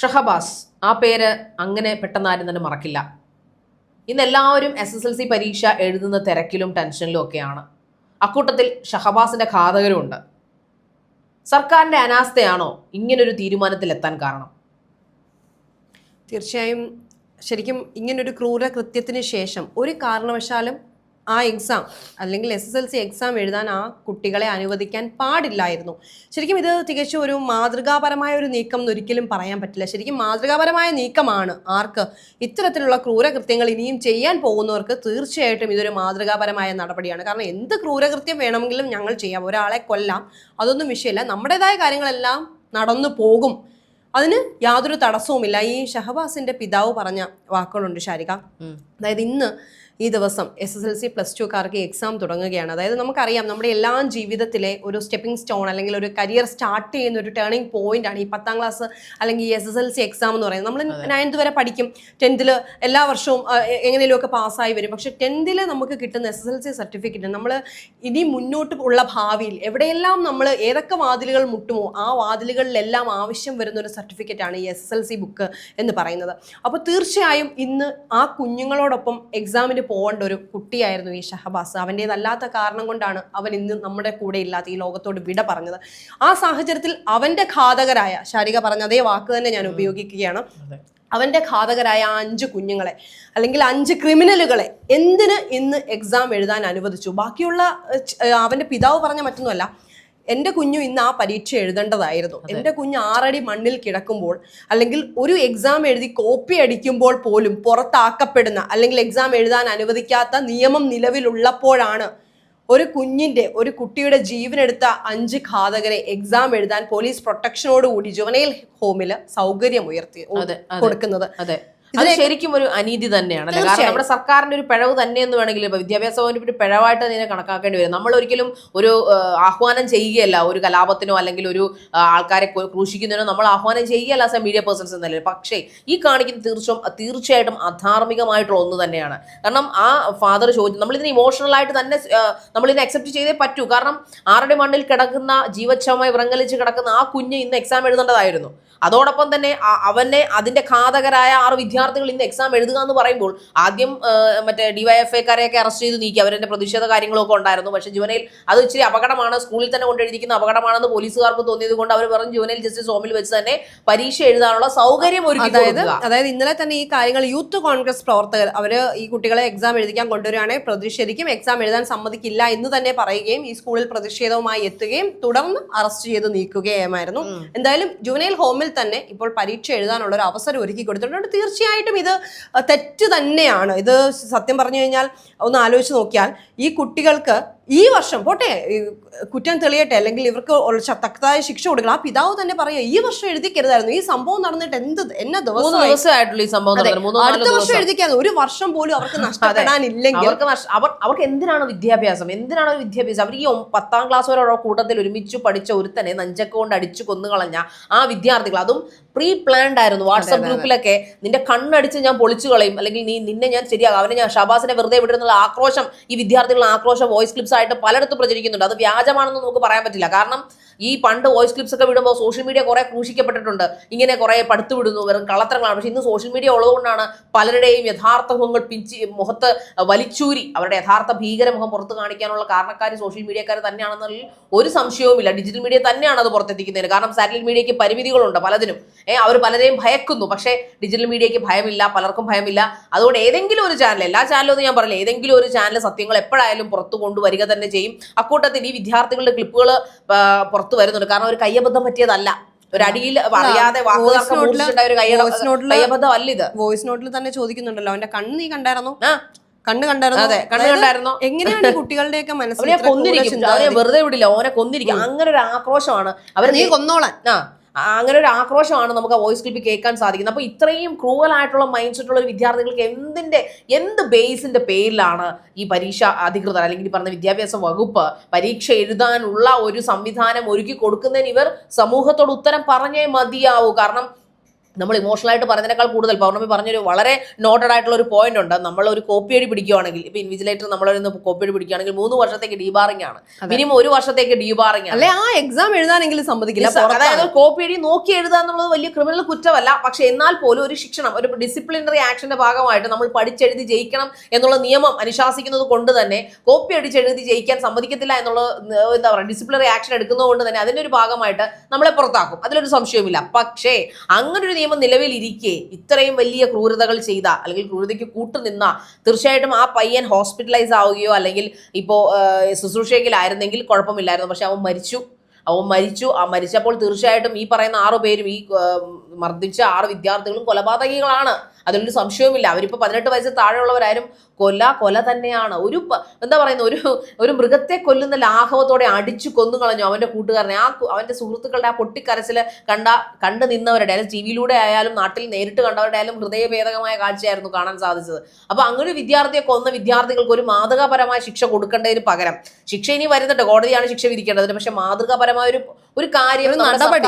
ഷഹബാസ് ആ പേര് അങ്ങനെ പെട്ടെന്ന് ആരും തന്നെ മറക്കില്ല. ഇന്ന് എല്ലാവരും എസ് എസ് എൽ സി പരീക്ഷ എഴുതുന്ന തിരക്കിലും ടെൻഷനിലും ഒക്കെയാണ്. അക്കൂട്ടത്തിൽ ഷഹബാസിന്റെ ഘാതകരുമുണ്ട് സർക്കാരിന്റെ അനാസ്ഥയാണോ ഇങ്ങനൊരു തീരുമാനത്തിലെത്താൻ കാരണം? തീർച്ചയായും ശരിക്കും ഇങ്ങനൊരു ക്രൂര കൃത്യത്തിന് ശേഷം ഒരു കാരണവശാലും ആ എക്സാം അല്ലെങ്കിൽ S S L C exam എഴുതാൻ ആ കുട്ടികളെ അനുവദിക്കാൻ പാടില്ലായിരുന്നു. ശരിക്കും ഇത് തികച്ചും ഒരു മാതൃകാപരമായ ഒരു നീക്കം എന്ന് ഒരിക്കലും പറയാൻ പറ്റില്ല. ശരിക്കും മാതൃകാപരമായ നീക്കമാണ് ആർക്ക് ഇത്തരത്തിലുള്ള ക്രൂരകൃത്യങ്ങൾ ഇനിയും ചെയ്യാൻ പോകുന്നവർക്ക് തീർച്ചയായിട്ടും ഇതൊരു മാതൃകാപരമായ നടപടിയാണ്. കാരണം എന്ത് ക്രൂരകൃത്യം വേണമെങ്കിലും ഞങ്ങൾ ചെയ്യാം. ഒരാളെ കൊല്ലാം അതൊന്നും വിഷയമില്ല നമ്മുടേതായ കാര്യങ്ങളെല്ലാം നടന്നു പോകും. അതിന് യാതൊരു തടസ്സവുമില്ല. ഈ ഷഹബാസിന്റെ പിതാവ് പറഞ്ഞ വാക്കുകളുണ്ട് ഷാരിക. അതായത് ഇന്ന് ഈ ദിവസം S S L C plus ടുക്കാർക്ക് exam തുടങ്ങുകയാണ്. അതായത് നമുക്കറിയാം നമ്മുടെ എല്ലാ ജീവിതത്തിലെ ഒരു സ്റ്റെപ്പിംഗ് സ്റ്റോൺ അല്ലെങ്കിൽ ഒരു കരിയർ സ്റ്റാർട്ട് ചെയ്യുന്ന ഒരു ടേണിംഗ് പോയിന്റ് ആണ് ഈ പത്താം ക്ലാസ് അല്ലെങ്കിൽ ഈ S S L C exam എന്ന് പറയുന്നത്. നമ്മൾ നയൻത്ത് വരെ പഠിക്കും. ടെൻത്തിൽ എല്ലാ വർഷവും എങ്ങനെയൊക്കെ പാസ്സായി വരും. പക്ഷേ ടെൻത്തിൽ നമുക്ക് കിട്ടുന്ന S S L C certificate നമ്മൾ ഇനി മുന്നോട്ട് ഉള്ള ഭാവിയിൽ എവിടെയെല്ലാം നമ്മൾ ഏതൊക്കെ വാതിലുകൾ മുട്ടുമോ ആ വാതിലുകളിലെല്ലാം ആവശ്യം വരുന്ന ഒരു സർട്ടിഫിക്കറ്റ് ആണ് ഈ S S L C book എന്ന് പറയുന്നത്. അപ്പോൾ തീർച്ചയായും ഇന്ന് ആ കുഞ്ഞുങ്ങളോടൊപ്പം എക്സാമിന് പോകേണ്ട ഒരു കുട്ടിയായിരുന്നു ഈ ഷഹബാസ്. അവന്റേതല്ലാത്ത കാരണം കൊണ്ടാണ് അവൻ ഇന്ന് നമ്മുടെ കൂടെ ഇല്ലാത്ത ഈ ലോകത്തോട് വിട പറഞ്ഞത്. ആ സാഹചര്യത്തിൽ അവന്റെ ഘാതകരായ ശാരിക പറഞ്ഞ അതേ വാക്ക് തന്നെ ഞാൻ ഉപയോഗിക്കുകയാണ്. അവന്റെ ഘാതകരായ അഞ്ച് കുഞ്ഞുങ്ങളെ അല്ലെങ്കിൽ അഞ്ച് ക്രിമിനലുകളെ എന്തിന് ഇന്ന് എക്സാം എഴുതാൻ അനുവദിച്ചു? ബാക്കിയുള്ള അവന്റെ പിതാവ് പറഞ്ഞ മറ്റൊന്നുമല്ല. എന്റെ കുഞ്ഞു ഇന്ന് ആ പരീക്ഷ എഴുതേണ്ടതായിരുന്നു. എന്റെ കുഞ്ഞ് ആറടി മണ്ണിൽ കിടക്കുമ്പോൾ അല്ലെങ്കിൽ ഒരു എക്സാം എഴുതി കോപ്പി അടിക്കുമ്പോൾ പോലും പുറത്താക്കപ്പെടുന്ന അല്ലെങ്കിൽ എക്സാം എഴുതാൻ അനുവദിക്കാത്ത നിയമം നിലവിലുള്ളപ്പോഴാണ് ഒരു കുഞ്ഞിന്റെ ഒരു കുട്ടിയുടെ ജീവനെടുത്ത അഞ്ച് ഘാതകരെ എക്സാം എഴുതാൻ പോലീസ് പ്രൊട്ടക്ഷനോടുകൂടി ജുവനൈൽ ഹോമിൽ സൗകര്യം ഉയർത്തി. കൊടുക്കുന്നത്. അതെ. അത് ശരിക്കും ഒരു അനീതി തന്നെയാണ്? കാരണം നമ്മുടെ സർക്കാരിന്റെ ഒരു പിഴവ് തന്നെ എന്ന് വേണമെങ്കിൽ ഇപ്പൊ വിദ്യാഭ്യാസ വകുപ്പിന്റെ ഒരു പിഴവായിട്ട് അതിനെ കണക്കാക്കേണ്ടി വരും. നമ്മൾ ഒരിക്കലും ഒരു ആഹ്വാനം ചെയ്യുകയല്ല. ഒരു കലാപത്തിനോ അല്ലെങ്കിൽ ഒരു ആൾക്കാരെ ക്രൂ- ക്രൂശിക്കുന്നതിനോ നമ്മൾ ആഹ്വാനം ചെയ്യുകയല്ല ആസ് എ മീഡിയ പേഴ്സൺസ് എന്നല്ലേ പക്ഷേ ഈ കാണിക്കുന്ന തീർച്ചയായും തീർച്ചയായിട്ടും അധാർമികമായിട്ടുള്ള ഒന്ന് തന്നെയാണ്. കാരണം ആ ഫാദർ ചോദിച്ചു നമ്മളിതിന് ഇമോഷണൽ ആയിട്ട് തന്നെ നമ്മളിതിനെ അക്സെപ്റ്റ് ചെയ്തേ പറ്റൂ. കാരണം ആരുടെ മണ്ണിൽ കിടക്കുന്ന ജീവച്ഛമായി വിറങ്ങലിച്ച് കിടക്കുന്ന ആ കുഞ്ഞ് ഇന്ന് എക്സാം എഴുതേണ്ടതായിരുന്നു. അതോടൊപ്പം തന്നെ അവനെ അതിന്റെ ഘാതകരായ ആറ് വിദ്യാർത്ഥികൾ ഇന്ന് എക്സാം എഴുതുക എന്ന് പറയുമ്പോൾ ആദ്യം മറ്റേ ഡിവൈഎഫ്ഐക്കാരെയൊക്കെ അറസ്റ്റ് ചെയ്ത് നീക്കി. അവരുടെ പ്രതിഷേധ കാര്യങ്ങളൊക്കെ ഉണ്ടായിരുന്നു. പക്ഷേ ജുവനയിൽ അത് ഇച്ചിരി അപകടമാണ്. സ്കൂളിൽ തന്നെ കൊണ്ടെഴുതിക്കുന്ന അപകടമാണെന്ന് പോലീസുകാർക്ക് തോന്നിയത് കൊണ്ട് അവർ പറഞ്ഞു ജുവനയിൽ ജസ്റ്റിസ് ഹോമിൽ വെച്ച് തന്നെ പരീക്ഷ എഴുതാനുള്ള സൗകര്യം ഒരുക്കി അതായത് അതായത് ഇന്നലെ തന്നെ ഈ കാര്യങ്ങൾ യൂത്ത് കോൺഗ്രസ് പ്രവർത്തകർ അവർ ഈ കുട്ടികളെ എക്സാം എഴുതിക്കാൻ കൊണ്ടുവരികയാണെങ്കിൽ പ്രതിഷേധിക്കും. എക്സാം എഴുതാൻ സമ്മതിക്കില്ല എന്ന് തന്നെ പറയുകയും ഈ സ്കൂളിൽ പ്രതിഷേധവുമായി എത്തുകയും തുടർന്ന് അറസ്റ്റ് ചെയ്ത് നീക്കുകയുമായിരുന്നു. എന്തായാലും ജുവനയിൽ ഹോമിൽ തന്നെ ഇപ്പോൾ പരീക്ഷ എഴുതാനുള്ള ഒരു അവസരം ഒരുക്കി കൊടുത്തിട്ടുണ്ട്. തീർച്ചയായിട്ടും ഇത് തെറ്റ് തന്നെയാണ്. ഇത് സത്യം പറഞ്ഞു കഴിഞ്ഞാൽ ഒന്ന് ആലോചിച്ച് നോക്കിയാൽ ഈ കുട്ടികൾക്ക് ഈ വർഷം പോട്ടെ കുറ്റം തെളിയട്ടെ അല്ലെങ്കിൽ ഇവർക്ക് ശക്തമായ ശിക്ഷ കൊടുക്കണം ആ പിതാവ് തന്നെ പറയുക ഈ വർഷം എഴുതിക്കരുതായിരുന്നു. ഈ സംഭവം നടന്നിട്ട് എന്ത് എന്ന ദിവസമായിട്ടുള്ള ഈ സംഭവം അടുത്ത വർഷം ദിവസം. എഴുതിക്കാതെ ഒരു വർഷം പോലും അവർക്ക് നഷ്ടപ്പെടാനില്ലെങ്കിൽ അവർക്ക് അവർ അവർക്ക് എന്തിനാണ് വിദ്യാഭ്യാസം? എന്തിനാണ് വിദ്യാഭ്യാസം? അവർ ഈ പത്താം ക്ലാസ് വരെ കൂട്ടത്തിൽ ഒരുമിച്ച് പഠിച്ച ഒരുത്തനെ നഞ്ചക്ക കൊണ്ട് അടിച്ചു കൊന്നുകളഞ്ഞ ആ വിദ്യാർത്ഥികൾ. അതും പ്രീ പ്ലാൻഡ് ആയിരുന്നു വാട്സപ്പ് ഗ്രൂപ്പിലൊക്കെ നിന്റെ കണ്ണടിച്ച് ഞാൻ പൊളിച്ചു കളയും അല്ലെങ്കിൽ നീ നിന്നെ ഞാൻ ശരിയാകും അവനെ ഞാൻ ഷബാസിനെ വെറുതെ വിടുന്നുള്ള ആക്രോശം ഈ വിദ്യാർത്ഥികളുടെ ആക്രോശം വോയിസ് ക്ലിപ്സ് ആയിട്ട് പലയിടത്തും പ്രചരിക്കുന്നുണ്ട്. അത് വ്യാജമാണെന്ന് നമുക്ക് പറയാൻ പറ്റില്ല. കാരണം ഈ പണ്ട് വോയിസ് ക്ലിപ്സ് ഒക്കെ വിടുമ്പോൾ സോഷ്യൽ മീഡിയ കുറെ ക്രൂശിക്കപ്പെട്ടിട്ടുണ്ട്. ഇങ്ങനെ കുറെ പടുത്തു വിടുന്നു വെറും കളത്രങ്ങളാണ് പക്ഷെ ഇന്ന് സോഷ്യൽ മീഡിയ ഉള്ളതുകൊണ്ടാണ് പലരുടെയും യഥാർത്ഥ മുഖങ്ങൾ പിഞ്ചി മുഖത്ത് വലിച്ചൂരി അവരുടെ യഥാർത്ഥ ഭീകര മുഖം പുറത്ത് കാണിക്കാനുള്ള കാരണക്കാർ സോഷ്യൽ മീഡിയക്കാർ തന്നെയാണെന്നതിൽ ഒരു സംശയവുമില്ല. ഡിജിറ്റൽ മീഡിയ തന്നെയാണ് അത് പുറത്തെത്തിക്കുന്നതിന് കാരണം സാറ്റലൈറ്റ് മീഡിയയ്ക്ക് പരിമിതികളുണ്ട് പലതിനും. ഏഹ് അവർ പലരെയും ഭയക്കുന്നു. പക്ഷേ ഡിജിറ്റൽ മീഡിയയ്ക്ക് ഭയമില്ല പലർക്കും ഭയമില്ല. അതുകൊണ്ട് ഏതെങ്കിലും ഒരു ചാനൽ എല്ലാ ചാനലും ഒന്നും ഞാൻ പറയില്ല ഏതെങ്കിലും ഒരു ചാനൽ സത്യങ്ങൾ എപ്പോഴായാലും പുറത്തു കൊണ്ടുവരിക തന്നെ ചെയ്യും. അക്കൂട്ടത്തിൽ ഈ വിദ്യാർത്ഥികളുടെ ക്ലിപ്പുകൾ പുറത്തു വരുന്നുണ്ട്. കാരണം ഒരു കയ്യബദ്ധം പറ്റിയതല്ല. ഒരു അടിയിൽ അറിയാതെ അല്ല ഇത്. വോയിസ് നോട്ടിൽ തന്നെ ചോദിക്കുന്നുണ്ടല്ലോ. അവന്റെ കണ്ണ് നീ കണ്ടായിരുന്നു? കണ്ണ് കണ്ടായിരുന്നു? അതെ. കണ്ണ് കണ്ടായിരുന്നു? എങ്ങനെയാണ് കുട്ടികളുടെയൊക്കെ മനസ്സിൽ അവനെ കൊന്നിരിക്കും. വെറുതെ വിടില്ല. ഓനെ കൊന്നിരിക്കും. അങ്ങനെ ഒരു ആക്രോശമാണ്. അവർ നീ കൊന്നോളാൻ. ആ, അങ്ങനെ ഒരു ആക്രോശമാണ് നമുക്ക് ആ വോയിസ് ക്ലിപ്പ് കേൾക്കാൻ സാധിക്കുന്നത്. അപ്പോൾ ഇത്രയും ക്രൂവൽ ആയിട്ടുള്ള മൈൻഡ് സെറ്റുള്ള ഒരു വിദ്യാർത്ഥികൾക്ക് എന്തിന്റെ എന്ത് ബേസിന്റെ പേരിലാണ് ഈ പരീക്ഷ അധികൃതർ അല്ലെങ്കിൽ പറഞ്ഞ വിദ്യാഭ്യാസ വകുപ്പ് പരീക്ഷ എഴുതാനുള്ള ഒരു സംവിധാനം ഒരുക്കി കൊടുക്കുന്നതിന് ഇവർ സമൂഹത്തോട് ഉത്തരം പറഞ്ഞേ മതിയാവൂ. കാരണം നമ്മൾ ഇമോഷണൽ ആയിട്ട് പറഞ്ഞതിനേക്കാൾ കൂടുതൽ. പൗർണമി പറഞ്ഞൊരു വളരെ നോട്ടഡ് ആയിട്ടുള്ള ഒരു പോയിന്റ് ഉണ്ട്. നമ്മൾ ഒരു കോപ്പി അടി പിടിക്കുകയാണെങ്കിൽ ഇപ്പൊ ഇൻവിജിലേറ്റർ നമ്മളൊരു കോപ്പി അടി പിടിക്കുകയാണെങ്കിൽ മൂന്ന് വർഷത്തേക്ക് ഡീബാറിംഗ് ആണ്. മിനിമം ഒരു വർഷത്തേക്ക് ഡീബാറിംഗ് അല്ലെ ആ എക്സാം എഴുതാനെങ്കിലും സമ്മതിക്കില്ല. അതായത് കോപ്പി അടി നോക്കി എഴുതുക എന്നുള്ളത് വലിയ ക്രിമിനൽ കുറ്റമല്ല. പക്ഷെ എന്നാൽ പോലും ഒരു ശിക്ഷണം ഒരു ഡിസിപ്ലിനറി ആക്ഷന്റെ ഭാഗമായിട്ട് നമ്മൾ പഠിച്ചെഴുതി ജയിക്കണം എന്നുള്ള നിയമം അനുശാസിക്കുന്നത് കൊണ്ട് തന്നെ കോപ്പി അടിച്ചെഴുതി ജയിക്കാൻ സമ്മതിക്കത്തില്ല എന്നുള്ള എന്താ പറയുക ഡിസിപ്ലിനറി ആക്ഷൻ എടുക്കുന്നത് കൊണ്ട് തന്നെ അതിന്റെ ഒരു ഭാഗമായിട്ട് നമ്മളെ പുറത്താക്കും. അതിലൊരു സംശയവുമില്ല. പക്ഷേ അങ്ങനെ ഒരു നിയമം നിലവിലിരിക്കെ ഇത്രയും വലിയ ക്രൂരതകൾ ചെയ്ത അല്ലെങ്കിൽ ക്രൂരതയ്ക്ക് കൂട്ടുനിന്ന തീർച്ചയായിട്ടും ആ പയ്യൻ ഹോസ്പിറ്റലൈസ് ആവുകയോ അല്ലെങ്കിൽ ഇപ്പോൾ ശുശ്രൂഷയിലായിരുന്നെങ്കിൽ കുഴപ്പമില്ലായിരുന്നു. പക്ഷെ അവൻ മരിച്ചു. അവൻ മരിച്ചു. ആ മരിച്ചപ്പോൾ തീർച്ചയായിട്ടും ഈ പറയുന്ന ആറു പേരും ഈ മർദ്ദിച്ച ആറ് വിദ്യാർത്ഥികളും കൊലപാതകികളാണ്. അതിലൊരു സംശയവുമില്ല. അവരിപ്പോൾ പതിനെട്ട് വയസ്സിൽ താഴെയുള്ളവരായാലും കൊല കൊല തന്നെയാണ്. ഒരു എന്താ പറയുന്ന ഒരു ഒരു മൃഗത്തെ കൊല്ലുന്ന ലാഘവത്തോടെ അടിച്ചു കൊന്നു കളഞ്ഞു അവന്റെ കൂട്ടുകാരനെ. ആ അവന്റെ സുഹൃത്തുക്കളുടെ ആ പൊട്ടിക്കരച്ചിൽ കണ്ട കണ്ടു നിന്നവരുടെ അല്ലെങ്കിൽ ടി വിയിലൂടെ ആയാലും നാട്ടിൽ നേരിട്ട് കണ്ടവരുടെ ആയാലും ഹൃദയഭേദകമായ കാഴ്ചയായിരുന്നു കാണാൻ സാധിച്ചത്. അപ്പോൾ അങ്ങനെ വിദ്യാർത്ഥിയെ കൊന്ന വിദ്യാർത്ഥികൾക്ക് ഒരു മാതൃകാപരമായ ശിക്ഷ കൊടുക്കേണ്ടതിന് പകരം ശിക്ഷ ഇനി വരുന്നുണ്ട്. കോടതിയാണ് ശിക്ഷ വിധിക്കേണ്ടത്. പക്ഷേ മാതൃകാപരമായ ഒരു ഒരു കാര്യം നടപടി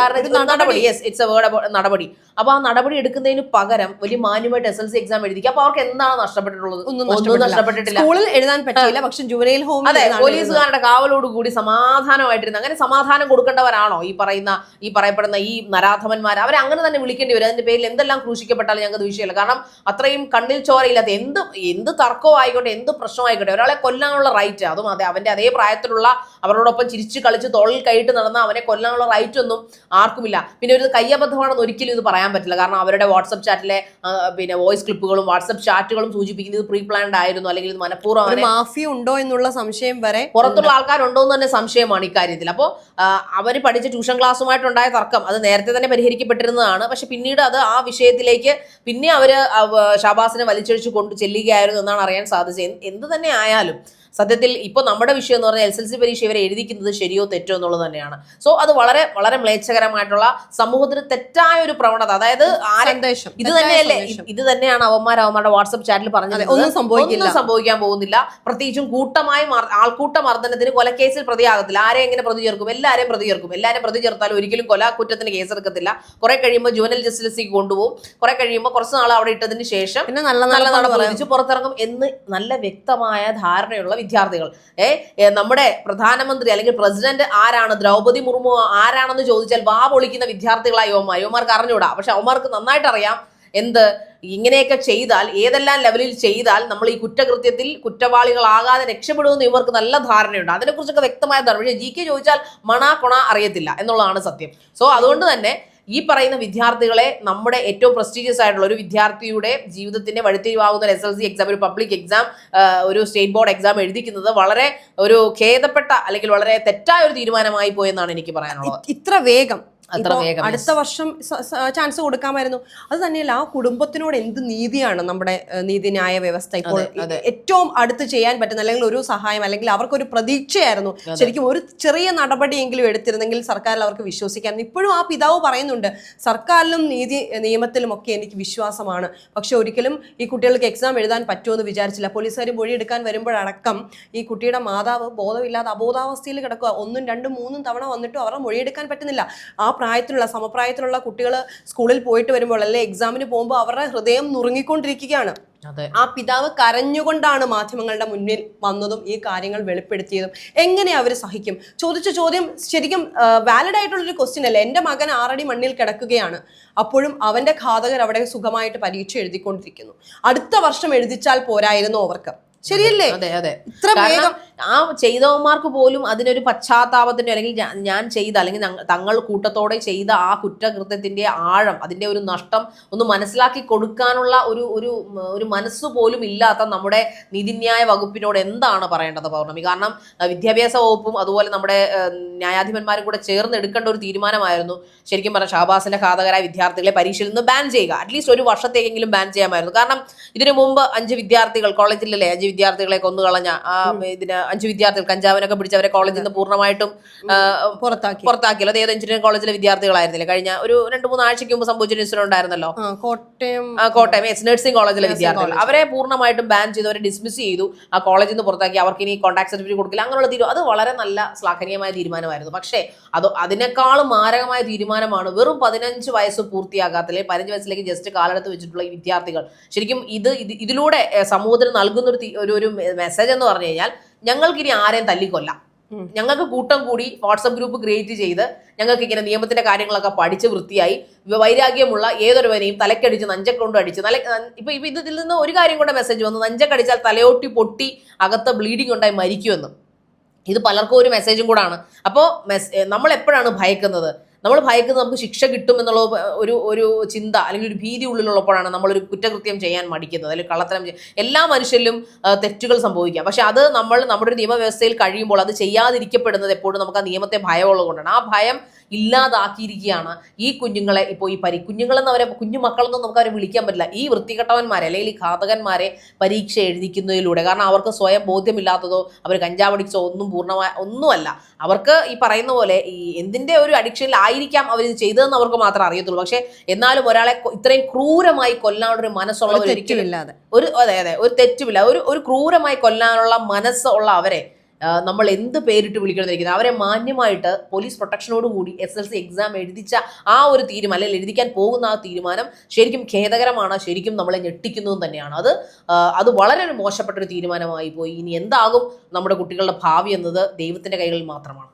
നടപടി. യെസ് ഇറ്റ്സ് എ വേർഡ് നടപടി അപ്പൊ ആ നടപടി എടുക്കുന്നതിന് പകരം വലിയ മാന്യമായിട്ട് എസ് എൽ സി എക്സാം എഴുതിക്കുക അപ്പൊ അവർക്ക് എന്താണ് നഷ്ടപ്പെട്ടിട്ടുള്ളത്? ഒന്നും നഷ്ടപ്പെട്ടിട്ടില്ല. സ്കൂളിൽ എഴുതാൻ പറ്റില്ല പക്ഷെ ജുവനൈൽ ഹോം അതെ പോലീസുകാരുടെ കാവലോട് കൂടി സമാധാനമായിട്ടിരുന്ന് അങ്ങനെ സമാധാനം കൊടുക്കേണ്ടവരാണോ ഈ പറയുന്ന ഈ പറയപ്പെടുന്ന ഈ നരാധമന്മാർ? അവരെ അങ്ങനെ തന്നെ വിളിക്കേണ്ടി വരും. അതിന്റെ പേരിൽ എന്തെല്ലാം ക്രൂശിക്കപ്പെട്ടാലും ഞങ്ങൾക്ക് വിഷയമില്ല. കാരണം അത്രയും കണ്ണിൽ ചോരയില്ലാത്ത എന്ത് എന്ത് തർക്കവും ആയിക്കോട്ടെ എന്ത് പ്രശ്നമായിക്കോട്ടെ ഒരാളെ കൊല്ലാനുള്ള റൈറ്റ് അതും അതെ അവന്റെ അതേ പ്രായത്തിലുള്ള അവരോടൊപ്പം ചിരിച്ച് കളിച്ച് തോളിൽ കൈയിട്ട് നടന്ന അവനെ കൊല്ലാനുള്ള റൈറ്റ് ഒന്നും ആർക്കുമില്ല. പിന്നെ ഒരു കയ്യബദ്ധമാണെന്ന് ഒരിക്കലും ഇത് പറയാൻ പറ്റില്ല. കാരണം അവരുടെ വാട്സപ്പ് ചാറ്റിലെ പിന്നെ വോയിസ് ക്ലിപ്പുകളും വാട്സപ്പ് ചാറ്റുകളും സൂചിപ്പിക്കുന്നത് പ്രീ പ്ലാൻഡ് ആയിരുന്നു അല്ലെങ്കിൽ ഇത് മനഃപൂർവം മാഫിയ ഉണ്ടോ എന്നുള്ള സംശയം വരെ പുറത്തുള്ള ആൾക്കാരുണ്ടോ എന്ന് തന്നെ സംശയമാണ് ഇക്കാര്യത്തിൽ അപ്പോൾ അവർ പഠിച്ച ട്യൂഷൻ ക്ലാസ്സുമായിട്ടുണ്ടായ തർക്കം അത് നേരത്തെ തന്നെ പരിഹരിക്കപ്പെട്ടിരുന്നതാണ്. പക്ഷെ പിന്നീട് അത് ആ വിഷയത്തിലേക്ക് പിന്നെ അവർ ഷാബാസിനെ വലിച്ചൊഴിച്ച് കൊണ്ട് ചെല്ലുകയായിരുന്നു എന്നാണ് അറിയാൻ സാധിച്ചത്. എന്ത് തന്നെ ആയാലും സത്യത്തിൽ ഇപ്പോൾ നമ്മുടെ വിഷയം എന്ന് പറഞ്ഞാൽ എൽ എൽ സി പരീക്ഷ ഇവരെ എഴുതിക്കുന്നത് ശരിയോ തെറ്റോ എന്നുള്ളത് തന്നെയാണ്. സോ അത് വളരെ വളരെ മ്ലേച്ഛകരമായിട്ടുള്ള സമൂഹത്തിന് തെറ്റായ ഒരു പ്രവണത. അതായത് സന്ദേശം ഇത് തന്നെയല്ലേ ഇത് തന്നെയാണ് അവന്മാർ അവന്മാരുടെ വാട്സപ്പ് ചാറ്റിൽ പറഞ്ഞത് ഒന്നും സംഭവിക്കില്ല. ഒന്നും സംഭവിക്കാൻ പോകുന്നില്ല. പ്രത്യേകിച്ചും കൂട്ടമായി ആൾക്കൂട്ട മർദ്ദനത്തിന് കൊലക്കേസിൽ പ്രതിയാകത്തില്ല. ആരെ എങ്ങനെ പ്രതി ചേർക്കും? എല്ലാവരെയും പ്രതി ചേർക്കും. എല്ലാവരെയും പ്രതി ചേർത്താലും ഒരിക്കലും കൊല കുറ്റത്തിന് കേസെടുക്കത്തില്ല. കുറെ കഴിയുമ്പോൾ ജുവനൽ ജസ്റ്റിസിലേക്ക് കൊണ്ടുപോകും. കുറെ കഴിയുമ്പോൾ കുറച്ച് നാൾ അവിടെ ഇട്ടതിന് ശേഷം പിന്നെ നല്ല നല്ല നാളെ പറഞ്ഞു പുറത്തിറങ്ങും എന്ന് നല്ല വ്യക്തമായ ധാരണയുള്ള വിദ്യാർത്ഥികൾ. ഏ നമ്മുടെ പ്രധാനമന്ത്രി അല്ലെങ്കിൽ പ്രസിഡന്റ് ആരാണ്? ദ്രൗപതി മുർമു ആരാണെന്ന് ചോദിച്ചാൽ വാ പൊളിക്കുന്ന വിദ്യാർത്ഥികളായി ഓമ യുവമാർക്ക് അറിഞ്ഞൂടാ. പക്ഷെ അവന്മാർക്ക് നന്നായിട്ട് അറിയാം എന്ത്? ഇങ്ങനെയൊക്കെ ചെയ്താൽ ഏതെല്ലാം ലെവലിൽ ചെയ്താൽ നമ്മൾ ഈ കുറ്റകൃത്യത്തിൽ കുറ്റവാളികളാകാതെ രക്ഷപ്പെടുമെന്ന് ഇവർക്ക് നല്ല ധാരണയുണ്ട്. അതിനെക്കുറിച്ചൊക്കെ വ്യക്തമായ ധാരണ. പക്ഷേ ജി കെ ചോദിച്ചാൽ മണ കൊണ അറിയത്തില്ല എന്നുള്ളതാണ് സത്യം. സോ അതുകൊണ്ട് തന്നെ ഈ പറയുന്ന വിദ്യാർത്ഥികളെ നമ്മുടെ ഏറ്റവും പ്രസ്റ്റീജിയസ് ആയിട്ടുള്ള ഒരു വിദ്യാർത്ഥിയുടെ ജീവിതത്തിന്റെ വഴിത്തിരിവാകുന്ന ഒരു എസ് എൽ സി എക്സാം ഒരു പബ്ലിക് എക്സാം ഒരു സ്റ്റേറ്റ് ബോർഡ് എക്സാം എഴുതിക്കുന്നത് വളരെ ഒരു ഖേദപ്പെട്ട അല്ലെങ്കിൽ വളരെ തെറ്റായ ഒരു തീരുമാനമായി പോയെന്നാണ് എനിക്ക് പറയാനുള്ളത്. ഇത്ര വേഗം അടുത്ത വർഷം ചാൻസ് കൊടുക്കാമായിരുന്നു. അത് തന്നെയല്ല ആ കുടുംബത്തിനോട് എന്ത് നീതിയാണ് നമ്മുടെ നീതിന്യായ വ്യവസ്ഥ ഇപ്പോൾ. ഏറ്റവും അടുത്ത് ചെയ്യാൻ പറ്റുന്ന അല്ലെങ്കിൽ ഒരു സഹായം അല്ലെങ്കിൽ അവർക്കൊരു പ്രതീക്ഷയായിരുന്നു. ശരിക്കും ഒരു ചെറിയ നടപടിയെങ്കിലും എടുത്തിരുന്നെങ്കിൽ സർക്കാരിൽ അവർക്ക് വിശ്വസിക്കാൻ ഇപ്പോഴും ആ പിതാവ് പറയുന്നുണ്ട് സർക്കാരിലും നീതി നിയമത്തിലും ഒക്കെ എനിക്ക് വിശ്വാസമാണ്. പക്ഷെ ഒരിക്കലും ഈ കുട്ടികൾക്ക് എക്സാം എഴുതാൻ പറ്റുമെന്ന് വിചാരിച്ചില്ല. പോലീസുകാർ മൊഴിയെടുക്കാൻ വരുമ്പോഴടക്കം ഈ കുട്ടിയുടെ മാതാവ് ബോധമില്ലാതെ അബോധാവസ്ഥയിൽ കിടക്കുക. ഒന്നും രണ്ടും മൂന്നും തവണ വന്നിട്ടും അവരുടെ മൊഴിയെടുക്കാൻ പറ്റുന്നില്ല. ആ പ്രായത്തിലുള്ള സമപ്രായത്തിലുള്ള കുട്ടികൾ സ്കൂളിൽ പോയിട്ട് വരുമ്പോൾ അല്ലെ എക്സാമിന് പോകുമ്പോൾ അവരുടെ ഹൃദയം നുറുങ്ങിക്കൊണ്ടിരിക്കുകയാണ്. ആ പിതാവ് കരഞ്ഞുകൊണ്ടാണ് മാധ്യമങ്ങളുടെ മുന്നിൽ വന്നതും ഈ കാര്യങ്ങൾ വെളിപ്പെടുത്തിയതും. എങ്ങനെ അവർ സഹിക്കും? ചോദിച്ച ചോദ്യം ശരിക്കും വാലിഡ് ആയിട്ടുള്ളൊരു ക്വസ്റ്റ്യൻ അല്ലേ? എന്റെ മകൻ ആറടി മണ്ണിൽ കിടക്കുകയാണ്. അപ്പോഴും അവന്റെ ഘാതകർ അവിടെ സുഖമായിട്ട് പരീക്ഷ എഴുതിക്കൊണ്ടിരിക്കുന്നു. അടുത്ത വർഷം എഴുതിച്ചാൽ പോരായിരുന്നു അവർക്ക്. ശരിയല്ലേ? അതെ അതെ ഇത്ര വേഗം ആ ചെയ്തവന്മാർക്ക് പോലും അതിനൊരു പശ്ചാത്താപത്തിന്റെ അല്ലെങ്കിൽ ഞാൻ ചെയ്ത അല്ലെങ്കിൽ തങ്ങൾ കൂട്ടത്തോടെ ചെയ്ത ആ കുറ്റകൃത്യത്തിന്റെ ആഴം അതിന്റെ ഒരു നഷ്ടം ഒന്ന് മനസ്സിലാക്കി കൊടുക്കാനുള്ള ഒരു ഒരു ഒരു മനസ്സ് പോലും ഇല്ലാത്ത നമ്മുടെ നീതിന്യായ വകുപ്പിനോട് എന്താണ് പറയേണ്ടത് പൗർണമി? കാരണം വിദ്യാഭ്യാസ വകുപ്പും അതുപോലെ നമ്മുടെ ന്യായാധിപന്മാരും കൂടെ ചേർന്ന് എടുക്കേണ്ട ഒരു തീരുമാനമായിരുന്നു. ശരിക്കും പറഞ്ഞാൽ ഷാബാസിന്റെ ഘാതകരായ വിദ്യാർത്ഥികളെ പരീക്ഷയിൽ നിന്ന് ബാൻ ചെയ്യുക. അറ്റ്ലീസ്റ്റ് ഒരു വർഷത്തേക്കെങ്കിലും ബാൻ ചെയ്യാമായിരുന്നു. കാരണം ഇതിനു മുമ്പ് അഞ്ച് വിദ്യാർത്ഥികൾ കോളേജിലല്ലേ അഞ്ച് വിദ്യാർത്ഥികളെ കൊന്നുകളഞ്ഞ ആ ഇതിന് അഞ്ച് വിദ്യാർത്ഥികൾ കഞ്ചാവിനൊക്കെ പിടിച്ചവരെ കോളേജിൽ നിന്ന് പൂർണമായിട്ടും പുറത്താക്കി. പുറത്താക്കിയല്ലോ. അത് ഏത് എഞ്ചിനീയറിംഗ് കോളേജിലെ വിദ്യാർത്ഥികളായിരുന്നില്ല? കഴിഞ്ഞ ഒരു രണ്ട് മൂന്ന് ആഴ്ചയ്ക്ക് മുമ്പ് സംഭവിച്ചൊരു ഇൻസിഡന്റ് ഉണ്ടായിരുന്നല്ലോ. കോട്ടയം. കോട്ടയം എസ് നഴ്സിംഗ് കോളേജിലെ വിദ്യാർത്ഥികൾ. അവരെ പൂർണമായിട്ടും ബാൻ ചെയ്തു. അവരെ ഡിസ്മിസ് ചെയ്തു. ആ കോളേജിൽ നിന്ന് പുറത്താക്കി. അവർക്ക് ഇനി കോൺടാക്ട് സർട്ടിഫിക്കറ്റ് കൊടുക്കില്ല. അങ്ങനെയുള്ള തീരുമാനം അത് വളരെ നല്ല ശ്ലാഘനീയമായ തീരുമാനമായിരുന്നു. പക്ഷേ അത് അതിനേക്കാളും മാരകമായ തീരുമാനമാണ് വെറും പതിനഞ്ച് വയസ്സ് പൂർത്തിയാകാത്ത അല്ലെങ്കിൽ പതിനഞ്ച് വയസ്സിലേക്ക് ജസ്റ്റ് കാലെടുത്ത് വെച്ചിട്ടുള്ള ഈ വിദ്യാർത്ഥികൾ. ശരിക്കും ഇത് ഇത് ഇതിലൂടെ സമൂഹത്തിന് നൽകുന്ന ഒരു ഒരു മെസ്സേജ് എന്ന് പറഞ്ഞു കഴിഞ്ഞാൽ ഞങ്ങൾക്ക് ഇനി ആരെയും തല്ലിക്കൊല്ലാം. ഞങ്ങൾക്ക് കൂട്ടം കൂടി വാട്സപ്പ് ഗ്രൂപ്പ് ക്രിയേറ്റ് ചെയ്ത് ഞങ്ങൾക്ക് ഇങ്ങനെ നിയമത്തിന്റെ കാര്യങ്ങളൊക്കെ പഠിച്ച് വൃത്തിയായി വൈരാഗ്യമുള്ള ഏതൊരുവനെയും തലക്കടിച്ച് നഞ്ചക്കൊണ്ട് അടിച്ച് തല ഇപ്പൊ ഇപ്പൊ ഇതിൽ നിന്ന് ഒരു കാര്യം കൂടെ മെസ്സേജ് വന്നു. നഞ്ചക്കടിച്ചാൽ തലയോട്ടി പൊട്ടി അകത്ത് ബ്ലീഡിംഗ് ഉണ്ടായി മരിക്കുമെന്ന്. ഇത് പലർക്കും ഒരു മെസ്സേജും കൂടാണ്. അപ്പോൾ മെസ് നമ്മൾ എപ്പോഴാണ് ഭയക്കുന്നത്? നമ്മൾ ഭയക്കുന്നത് നമുക്ക് ശിക്ഷ കിട്ടും എന്നുള്ള ഒരു ഒരു ചിന്ത അല്ലെങ്കിൽ ഒരു ഭീതി ഉള്ളിലുള്ളപ്പോഴാണ് നമ്മളൊരു കുറ്റകൃത്യം ചെയ്യാൻ മടിക്കുന്നത് അല്ലെങ്കിൽ കള്ളത്തരം എല്ലാ മനുഷ്യരിലും തെറ്റുകൾ സംഭവിക്കാം. പക്ഷെ അത് നമ്മൾ നമ്മുടെ ഒരു നിയമവ്യവസ്ഥയിൽ കഴിയുമ്പോൾ അത് ചെയ്യാതിരിക്കപ്പെടുന്നത് എപ്പോഴും നമുക്ക് ആ നിയമത്തെ ഭയമുള്ളത് കൊണ്ടാണ് ആ ഭയം ഇല്ലാതാക്കിയിരിക്കുകയാണ് ഈ കുഞ്ഞുങ്ങളെ. ഇപ്പോൾ ഈ പരി കുഞ്ഞുങ്ങളെന്ന് അവരെ കുഞ്ഞു മക്കളെന്നൊന്നും നമുക്ക് അവരെ വിളിക്കാൻ പറ്റില്ല. ഈ വൃത്തികെട്ടവന്മാരെ അല്ലെങ്കിൽ ഈ ഘാതകന്മാരെ പരീക്ഷ എഴുതിക്കുന്നതിലൂടെ. കാരണം അവർക്ക് സ്വയം ബോധ്യമില്ലാത്തതോ അവർ കഞ്ചാവടിച്ചോ ഒന്നും പൂർണമായ ഒന്നുമല്ല. അവർക്ക് ഈ പറയുന്ന പോലെ ഈ എന്തിന്റെ ഒരു അഡിക്ഷനിലായിരിക്കാം അവർ ഇത് ചെയ്തതെന്ന് അവർക്ക് മാത്രമേ അറിയത്തുള്ളൂ. പക്ഷേ എന്നാലും ഒരാളെ ഇത്രയും ക്രൂരമായി കൊല്ലാനുള്ള ഒരു മനസ്സുള്ള ഒരു തെറ്റുമില്ലാതെ. ഒരു അതെ അതെ ഒരു തെറ്റുമില്ല. ഒരു ഒരു ക്രൂരമായി കൊല്ലാനുള്ള മനസ്സുള്ള അവരെ നമ്മൾ എന്ത് പേരിട്ട് വിളിക്കണമെന്നിരിക്കുന്നത് അവരെ മാന്യമായിട്ട് പോലീസ് പ്രൊട്ടക്ഷനോട് കൂടി എസ് എൽ സി എക്സാം എഴുതിച്ച ആ ഒരു തീരുമാനം അല്ലെങ്കിൽ എഴുതിക്കാൻ പോകുന്ന ആ തീരുമാനം ശരിക്കും ഖേദകരമാണ് ശരിക്കും നമ്മളെ ഞെട്ടിക്കുന്നതും തന്നെയാണ്. അത് അത് വളരെ ഒരു മോശപ്പെട്ട ഒരു തീരുമാനമായി പോയി. ഇനി എന്താകും നമ്മുടെ കുട്ടികളുടെ ഭാവി എന്നത് ദൈവത്തിന്റെ കൈകളിൽ മാത്രമാണ്.